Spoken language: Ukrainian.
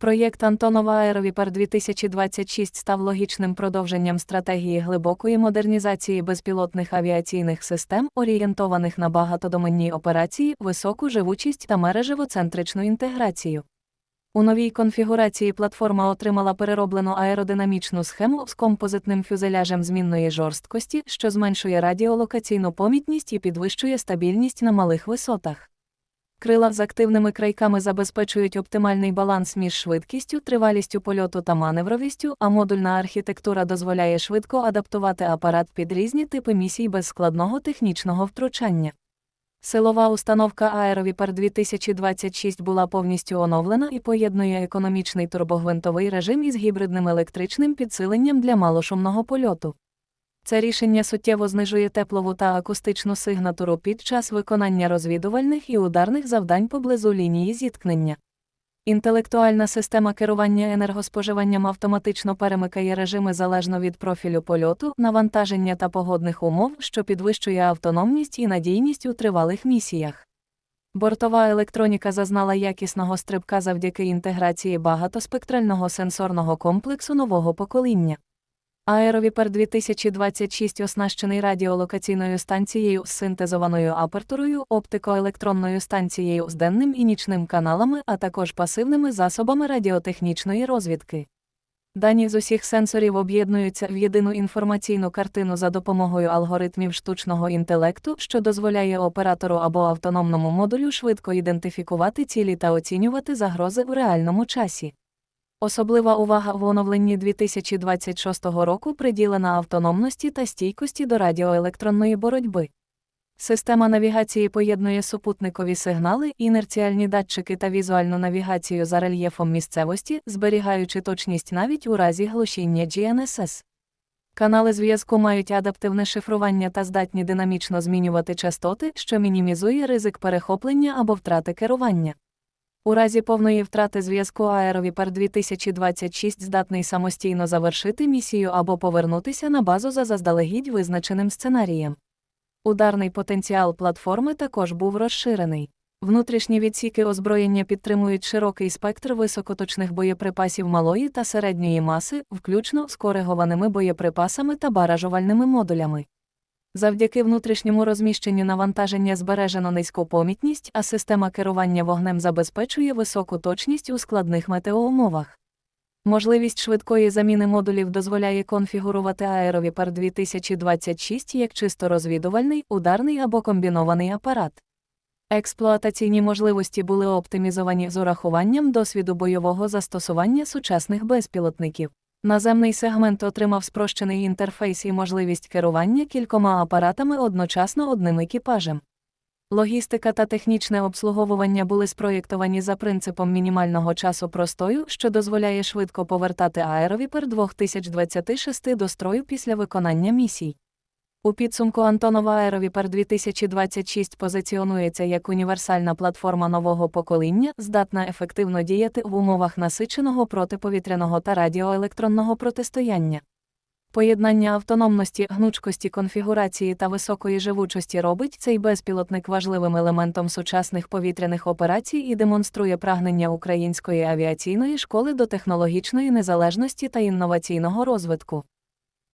Проєкт Антонова Аеровіпер 2026 став логічним продовженням стратегії глибокої модернізації безпілотних авіаційних систем, орієнтованих на багатодоменні операції, високу живучість та мережевоцентричну інтеграцію. У новій конфігурації платформа отримала перероблену аеродинамічну схему з композитним фюзеляжем змінної жорсткості, що зменшує радіолокаційну помітність і підвищує стабільність на малих висотах. Крила з активними крайками забезпечують оптимальний баланс між швидкістю, тривалістю польоту та маневровістю, а модульна архітектура дозволяє швидко адаптувати апарат під різні типи місій без складного технічного втручання. Силова установка Аеровіпер 2026 була повністю оновлена і поєднує економічний турбогвинтовий режим із гібридним електричним підсиленням для малошумного польоту. Це рішення суттєво знижує теплову та акустичну сигнатуру під час виконання розвідувальних і ударних завдань поблизу лінії зіткнення. Інтелектуальна система керування енергоспоживанням автоматично перемикає режими залежно від профілю польоту, навантаження та погодних умов, що підвищує автономність і надійність у тривалих місіях. Бортова електроніка зазнала якісного стрибка завдяки інтеграції багатоспектрального сенсорного комплексу нового покоління. Аеровіпер 2026 оснащений радіолокаційною станцією з синтезованою апертурою, оптикоелектронною станцією з денним і нічним каналами, а також пасивними засобами радіотехнічної розвідки. Дані з усіх сенсорів об'єднуються в єдину інформаційну картину за допомогою алгоритмів штучного інтелекту, що дозволяє оператору або автономному модулю швидко ідентифікувати цілі та оцінювати загрози в реальному часі. Особлива увага в оновленні 2026 року приділена автономності та стійкості до радіоелектронної боротьби. Система навігації поєднує супутникові сигнали, інерціальні датчики та візуальну навігацію за рельєфом місцевості, зберігаючи точність навіть у разі глушіння GNSS. Канали зв'язку мають адаптивне шифрування та здатні динамічно змінювати частоти, що мінімізує ризик перехоплення або втрати керування. У разі повної втрати зв'язку Аеровіпер 2026 здатний самостійно завершити місію або повернутися на базу за заздалегідь визначеним сценарієм. Ударний потенціал платформи також був розширений. Внутрішні відсіки озброєння підтримують широкий спектр високоточних боєприпасів малої та середньої маси, включно з коригованими боєприпасами та баражувальними модулями. Завдяки внутрішньому розміщенню навантаження збережено низьку помітність, а система керування вогнем забезпечує високу точність у складних метеоумовах. Можливість швидкої заміни модулів дозволяє конфігурувати Аеровіпер 2026 як чисто розвідувальний, ударний або комбінований апарат. Експлуатаційні можливості були оптимізовані з урахуванням досвіду бойового застосування сучасних безпілотників. Наземний сегмент отримав спрощений інтерфейс і можливість керування кількома апаратами одночасно одним екіпажем. Логістика та технічне обслуговування були спроєктовані за принципом мінімального часу простою, що дозволяє швидко повертати аеровіпер 2026 до строю після виконання місій. У підсумку Антонова Аеровіпер 2026 позиціонується як універсальна платформа нового покоління, здатна ефективно діяти в умовах насиченого протиповітряного та радіоелектронного протистояння. Поєднання автономності, гнучкості конфігурації та високої живучості робить цей безпілотник важливим елементом сучасних повітряних операцій і демонструє прагнення української авіаційної школи до технологічної незалежності та інноваційного розвитку.